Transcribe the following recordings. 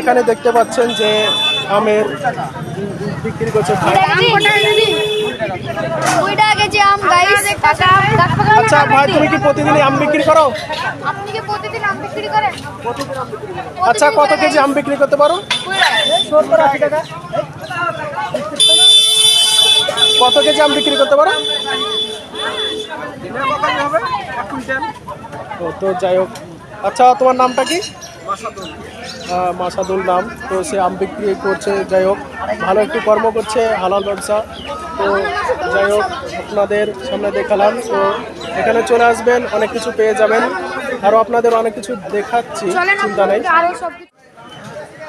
এখানে দেখতে পাচ্ছেন যে আমের বিক্রি করছে। পাকা আচ্ছা ভাই তুমি কি প্রতিদিনই আম বিক্রি করো? আচ্ছা কত কেজি আম বিক্রি করতে পারো? কত কেজি আম বিক্রি করতে পারো? তো যাই হোক। আচ্ছা তোমার নামটা কি? মাসাদুল নাম। তো সে আম বিক্রি করছে যাই হোক ভালো একটি কর্ম করছে হালাল ব্যবসা। তো যাই হোক আপনাদের সামনে দেখালাম। তো এখানে চলে আসবেন অনেক কিছু পেয়ে যাবেন। আরও আপনাদের অনেক কিছু দেখাচ্ছি চিন্তা নেই।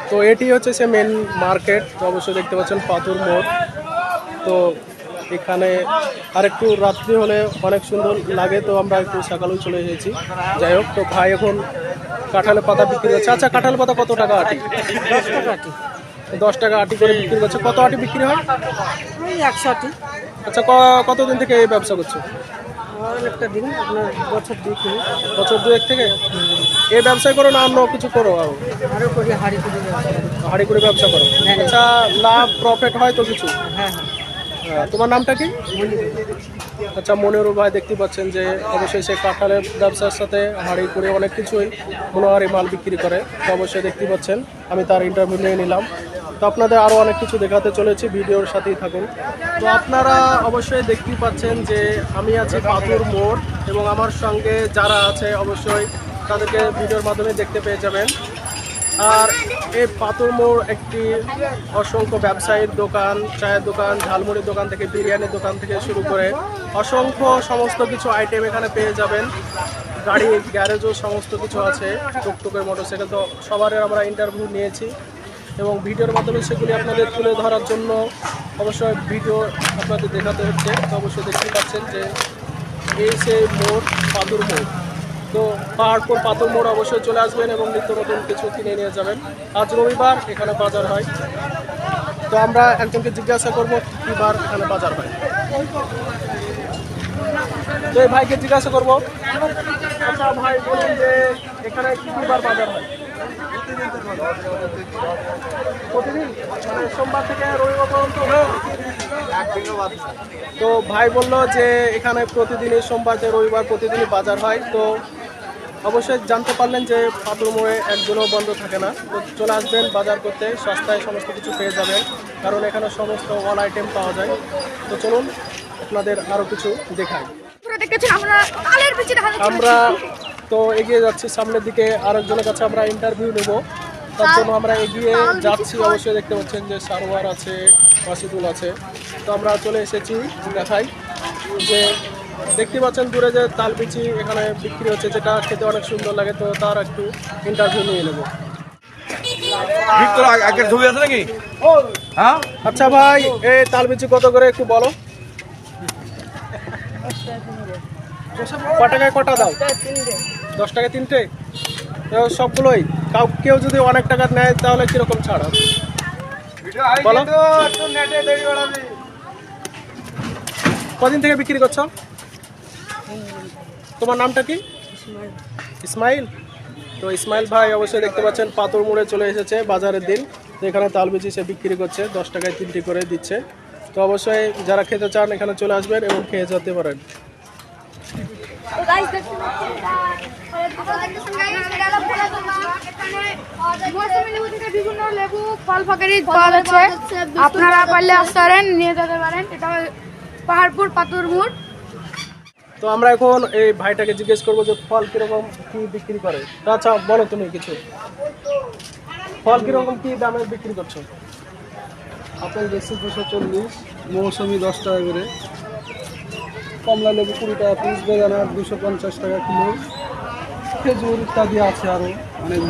তো এটি হচ্ছে সে মেন মার্কেট অবশ্যই দেখতে পাচ্ছেন পাথর মোড়। তো এখানে আর একটু রাত্রি হলে অনেক সুন্দর লাগে তো আমরা একটু সকালেও চলে এসেছি। যাই হোক তো ভাই এখন কাঁঠালের পাতা বিক্রি করছে। আচ্ছা কাঁঠালের পাতা কত টাকা আটি? দশ টাকা আটি। দশ টাকা আটি করে বিক্রি করছে। কত আটি বিক্রি হয়? একশো আটি। আচ্ছা কতদিন থেকে এই ব্যবসা করছ? একটা দিন আপনার বছর দুই তিন বছর দুয়েক থেকে? এই ব্যবসায় করো না অন্য কিছু করো আরও? আরও করি হাড়ি করি ব্যবসা হাঁড়ি করে ব্যবসা করো। আচ্ছা লাভ প্রফিট হয় তো কিছু? হ্যাঁ হ্যাঁ হ্যাঁ, তোমার নামটা কি? আচ্ছা মনেরু ভাই দেখতে পাচ্ছেন যে অবশ্যই সে কাঁঠালের ব্যবসার সাথে হাঁড়ি করে অনেক কিছুই মনোহারি মাল বিক্রি করে। তো অবশ্যই দেখতে পাচ্ছেন, আমি তার ইন্টারভিউ নিয়ে নিলাম। তো আপনাদের আরও অনেক কিছু দেখাতে চলেছি, ভিডিওর সাথেই থাকুন। তো আপনারা অবশ্যই দেখতেই পাচ্ছেন যে আমি আছি পাথর মোড় এবং আমার সঙ্গে যারা আছে, অবশ্যই তাদেরকে ভিডিওর মাধ্যমে দেখতে পেয়ে যাবেন। আর এই পাথর মোড় একটি অসংখ্য ব্যবসায়ীর দোকান, চায়ের দোকান, ঝালমুড়ির দোকান থেকে, বিরিয়ানির দোকান থেকে শুরু করে অসংখ্য সমস্ত কিছু আইটেম এখানে পেয়ে যাবেন। গাড়ি, গ্যারেজও সমস্ত কিছু আছে, টুকটুকের মোটরসাইকেল তো সবার আমরা ইন্টারভিউ নিয়েছি। এবং ভিডিওর মাধ্যমে সেগুলি আপনাদের তুলে ধরার জন্য অবশ্যই ভিডিও আপনাদের দেখাতে হচ্ছে। অবশ্যই দেখতে পাচ্ছেন যে এই সেই মোড় পাথর মোড়। তো পাহাড়পুর পাথর মোড় অবশ্যই চলে আসবেন এবং নিত্য নতুন কিছু কিনে নিয়ে যাবেন। আজ রবিবার, এখানে বাজার হয়। তো আমরা একজনকে জিজ্ঞাসা করব, কি বার এখানে বাজার হয়? তো এই ভাইকে জিজ্ঞাসা করব আচ্ছা ভাই বলুন যে এখানে কি বার বাজার হয়? মানে সোমবার তো ভাই বলল যে এখানে প্রতিদিনই সোমবার রবিবার প্রতিদিনই বাজার হয়। তো অবশ্যই জানতে পারলেন যে পাথর মোড়ে একদিনও বন্ধ থাকে না। তো চলে আসবেন বাজার করতে সস্তায় সমস্ত কিছু পেয়ে যাবেন কারণ এখানে সমস্ত অল আইটেম পাওয়া যায়। তো চলুন আপনাদের আরও কিছু দেখাই। আমরা তো এগিয়ে যাচ্ছি সামনের দিকে আরেকজনের কাছে আমরা ইন্টারভিউ নেব। তার জন্য আমরা এগিয়ে যাচ্ছি অবশ্যই দেখতে পাচ্ছেন যে সারোয়ার আছে মাসিদুল আছে। তো আমরা চলে এসেছি দেখাই যে দেখতে পাচ্ছেন দূরে যে তালবিচি এখানে বিক্রি হচ্ছে যেটা খেতে অনেক সুন্দর লাগে তো তার একটু ইন্টারভিউ নিয়ে নেব। আগের ছবি আছে নাকি? হ্যাঁ? আচ্ছা ভাই এই তালবিচি কত করে একটু বলো? ক টাকায় কটা দাও? দশ টাকা তিনটে? তো সবগুলোই। কাউ কেউ যদি অনেক টাকা নেয় তাহলে কীরকম ছাড়? বলো। কদিন থেকে বিক্রি করছ? তোমার নামটা কি? ইসমাইল। তো ইসমাইল ভাই অবশ্যই দেখতে পাচ্ছেন পাথর মোড়ে চলে এসেছে বাজারের দিন। তো এখানে তালবিচি সে বিক্রি করছে দশ টাকায় তিনটি করে দিচ্ছে। তো অবশ্যই যারা খেতে চান এখানে চলে আসবেন এবং খেয়ে যেতে পারেন। লেবু ফল ফকারি পাওয়া যাচ্ছে আপনারা পারলে আসতে পারেন নিয়ে যেতে পারেন। এটা পাহাড়পুর পাতুর মোড়। তো আমরা এখন এই ভাইটাকে জিজ্ঞেস করব যে ফল কীরকম কি বিক্রি করে? আচ্ছা বলো তুমি কিছু। ফল কীরকম কি দামে বিক্রি করছ? আপেল বেশি দুশো চল্লিশ। মৌসুমি দশ টাকা করে। কমলা লেবু কুড়ি টাকা পিস বেদানা দুশো পঞ্চাশ টাকা কিলো। খেজুর ইত্যাদি আছে আরও অনেক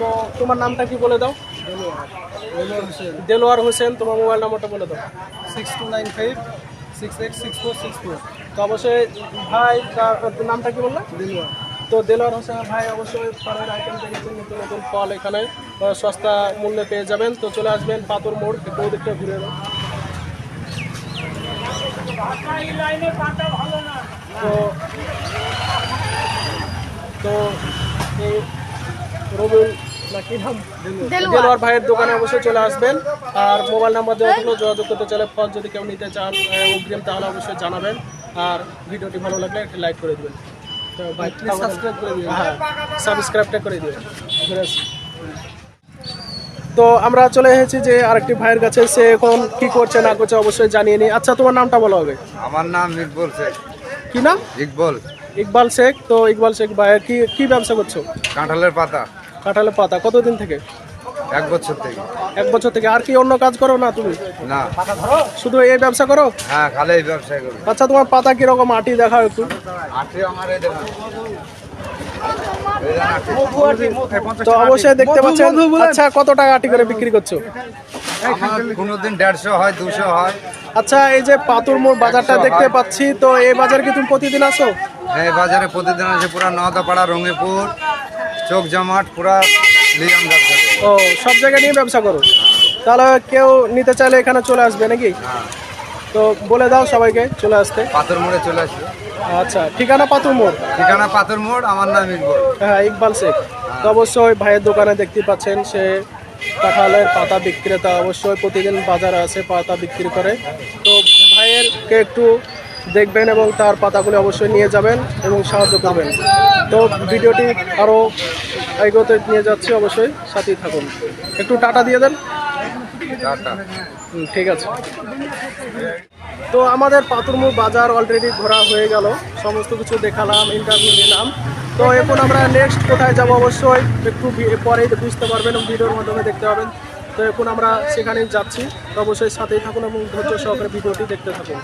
তো তোমার নামটা কি বলে দাও? দেলোয়ার হোসেন। দেলোয়ার হোসেন তোমার মোবাইল নাম্বারটা বলে দাও। Six two nine five. Six eight six four six four তো অবশ্যই ভাই তার নামটা কি বললে? দিলুয়া তো দেলোয়ার হোসেন ভাই অবশ্যই ফলের আইটেম দেখেছেন নতুন নতুন ফল এখানে সস্তা মূল্যে পেয়ে যাবেন। তো চলে আসবেন পাথর মোড় একটু দিকটা ঘুরে। তো তো এই রবিউল দেলোয়ার। ভাইয়ের দোকানে অবশ্যই চলে আসবেন। আর মোবাইল নাম্বার দেওয়া থাকলেও যোগাযোগ করতে চাইলে ফল যদি কেউ নিতে চান অগ্রিম তাহলে অবশ্যই জানাবেন। আর ভিডিওটি ভালো লাগলে একটি লাইক করে দেবেন। সাবস্ক্রাইব করে দিবেন। হ্যাঁ সাবস্ক্রাইবটা করে দিবেন। তো আমরা চলে এসেছি যে আরেকটি ভাইয়ের কাছে সে এখন কি করছে না করছে অবশ্যই জানিয়ে নি আচ্ছা তোমার নামটা বলা হবে আমার নাম ইকবল শেখ। কি নাম? ইকবল। ইকবাল শেখ। তো ইকবাল শেখ ভাই কি কি ব্যবসা করছ? কাঁঠালের পাতা। কাঁঠালের পাতা কতদিন থেকে? এক বছর থেকে। এক বছর থেকে। আর কি অন্য কাজ করো না তুমি? না। শুধু এই ব্যবসা করো? হ্যাঁ খালি এই ব্যবসায় করি। আচ্ছা তোমার পাতা কীরকম? আটি দেখাও একটু। আটে আমার এই দেখুন। তো অবশ্যই দেখতে পাচ্ছেন। আচ্ছা কত টাকা আটি করে বিক্রি করছ? আমার কোনোদিন দেড়শো হয় দুশো হয়। আচ্ছা এই যে পাতুর মোড় বাজারটা দেখতে পাচ্ছি তো এই বাজার কি তুমি প্রতিদিন আসো? এই বাজারে প্রতিদিন আছে পুরা নদাপাড়া রঙিপুর চোখ জামাট পুরা ব্যবসা ও সব জায়গায় নিয়ে ব্যবসা করো। তাহলে কেউ নিতে চাইলে এখানে চলে আসবে নাকি? হ্যাঁ। তো বলে দাও সবাইকে চলে আসতে। পাথর মোড়ে চলে আসবে। আচ্ছা ঠিকানা পাথর মোড়? ঠিকানা পাথর মোড় আমার নাম ইকবল। হ্যাঁ ইকবাল শেখ। তো অবশ্যই ভাইয়ের দোকানে দেখতে পাচ্ছেন সে কাঁঠালের পাতা বিক্রেতা। অবশ্যই প্রতিদিন বাজারে আসে পাতা বিক্রি করে। তো ভাইয়েরকে একটু দেখবেন এবং তার পাতাগুলি অবশ্যই নিয়ে যাবেন এবং সাহায্য করবেন। তো ভিডিওটি আরও এগোতে নিয়ে যাচ্ছি অবশ্যই সাথেই থাকুন। একটু টাটা দিয়ে দেন। ঠিক আছে। তো আমাদের পাতুরমুড় বাজার অলরেডি ঘোরা হয়ে গেল। সমস্ত কিছু দেখালাম ইন্টারভিউ নিলাম। তো এখন আমরা নেক্সট কোথায় যাব অবশ্যই একটু পরেই বুঝতে পারবেন এবং ভিডিওর মাধ্যমে দেখতে পাবেন তো এখন আমরা সেখানেই যাচ্ছি। তো অবশ্যই সাথেই থাকুন এবং ধৈর্য সহকারে ভিডিওটি দেখতে থাকুন।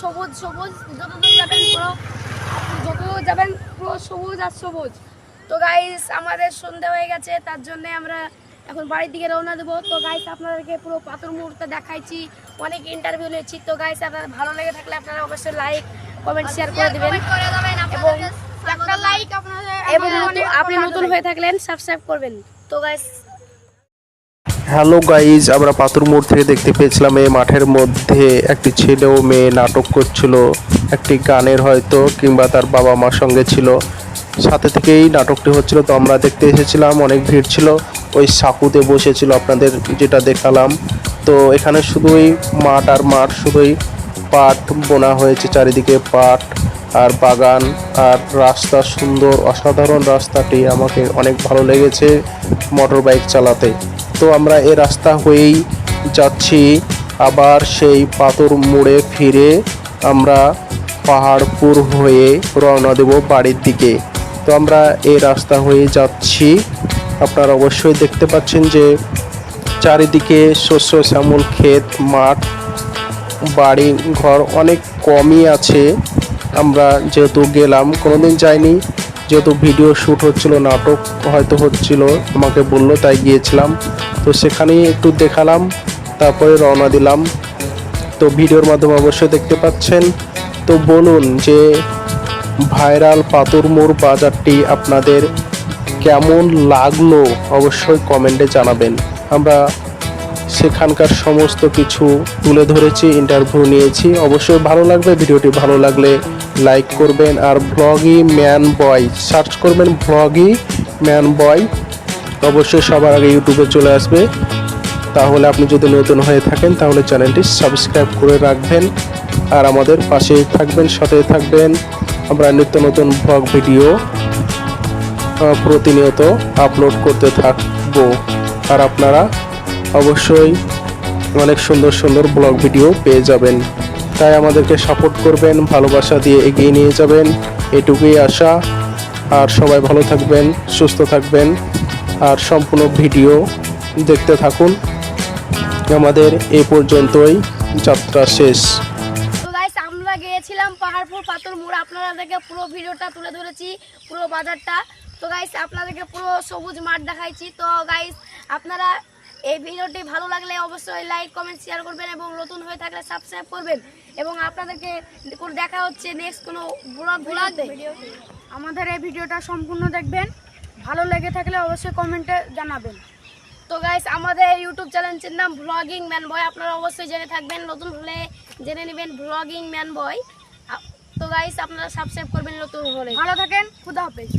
সবুজ সবুজ যতদূর যাবেন পুরো যতদূর যাবেন পুরো সবুজ আর সবুজ। তো গাইস আমাদের সন্ধে হয়ে গেছে তার জন্য আমরা এখন বাড়ির দিকে রওনা দেবো। তো গাইস আপনাদেরকে পুরো পাথর মুহূর্তে দেখাইছি অনেক ইন্টারভিউ নিয়েছি। তো গাইস আপনার ভালো লেগে থাকলে আপনারা অবশ্যই লাইক কমেন্ট শেয়ার করে দেবেন। এবং একটা লাইক আপনাদের এবং নতুন- আপনি নতুন হয়ে থাকলেন সাবস্ক্রাইব করবেন। তো গাইস হ্যালো গাইজ আমরা পাথর মোড় থেকে দেখতে পেয়েছিলাম। এই মাঠের মধ্যে একটি ছেলে ও মেয়ে নাটক করছিল। একটি গানের হয়তো কিংবা তার বাবা মার সঙ্গে ছিল। সাথে থেকেই নাটকটি হচ্ছিল। তো আমরা দেখতে এসেছিলাম। অনেক ভিড় ছিল। ওই সাকুতে বসেছিল আপনাদের যেটা দেখালাম। তো এখানে শুধুই মাঠ আর মাঠ, শুধুই পাট বোনা হয়েছে, চারিদিকে পাট আর বাগান আর রাস্তা সুন্দর, অসাধারণ রাস্তাটি। আমাকে অনেক ভালো লেগেছে মোটর বাইক চালাতে। তো আমরা এ রাস্তা হয়েই যাচ্ছি। আবার সেই পাথর মোড়ে ফিরে আমরা পাহাড়পুর হয়ে রওনা দেব বাড়ির দিকে। তো আমরা এই রাস্তা হয়ে যাচ্ছি। আপনারা অবশ্যই দেখতে পাচ্ছেন যে চারিদিকে শস্য, শ্যামল, ক্ষেত, মাঠ বাড়ি ঘর অনেক কমই আছে। আমরা যেহেতু গেলাম, কোনোদিন যাইনি। যেহেতু ভিডিও শ্যুট হচ্ছিল, নাটক হয়তো হচ্ছিল, আমাকে বলল, তাই গিয়েছিলাম। তো সেখানেই একটু দেখালাম, তারপরে রওনা দিলাম। তো ভিডিওর মাধ্যমে অবশ্যই দেখতে পাচ্ছেন। তো বলুন যে ভাইরাল পাথর মোড় বাজারটি আপনাদের কেমন লাগল? অবশ্যই কমেন্টে জানাবেন। আমরা সেখানকার সমস্ত কিছু তুলে ধরেছি ইন্টারভিউ নিয়েছি। অবশ্যই ভালো লাগবে, ভিডিওটি ভালো লাগলে লাইক করবেন আর ব্লগি ম্যান বয় সার্চ করবেন ব্লগি ম্যান বয় অবশ্যই সবার আগে ইউটিউবে চলে আসবে। তাহলে আপনি যদি নতুন হয়ে থাকেন, তাহলে চ্যানেলটি সাবস্ক্রাইব করে রাখবেন। আর আমাদের পাশে থাকবেন সাথে থাকবেন। আমরা নিত্য নতুন ব্লগ ভিডিও প্রতিনিয়ত আপলোড করতে থাকব। আর আপনারা অবশ্যই অনেক সুন্দর সুন্দর ব্লগ ভিডিও পেয়ে যাবেন। তাই আমাদেরকে সাপোর্ট করবেন, ভালোবাসা দিয়ে এগিয়ে নিয়ে যাবেন। এটুকুই আশা। আর সবাই ভালো থাকবেন, সুস্থ থাকবেন। আর সম্পূর্ণ ভিডিও দেখতে থাকুন। আমাদের এ পর্যন্তই। যাত্রা শেষ। আমরা গিয়েছিলাম পাহাড়পুর পাথর মোড়। আপনাদেরকে পুরো ভিডিওটা তুলে ধরেছি, পুরো বাজারটা। তো গাইস আপনাদেরকে পুরো সবুজ মাঠ দেখাইছি। তো গাইস আপনারা এই ভিডিওটি ভালো লাগলে অবশ্যই লাইক কমেন্ট শেয়ার করবেন এবং নতুন হয়ে থাকলে সাবস্ক্রাইব করবেন। এবং আপনাদেরকে দেখা হচ্ছে নেক্সট কোনো ব্লগ ভিডিওতে? আমাদের এই ভিডিওটা সম্পূর্ণ দেখবেন। ভালো লেগে থাকলে অবশ্যই কমেন্টে জানাবেন। তো গাইস আমাদের ইউটিউব চ্যানেলটির নাম ব্লগিং ম্যান বয় আপনারা অবশ্যই জেনে থাকবেন নতুন হলে জেনে নেবেন ব্লগিং ম্যান বয় তো গাইস আপনারা সাবস্ক্রাইব করবেন নতুন হলে। ভালো থাকেন খুদা হাফেজ।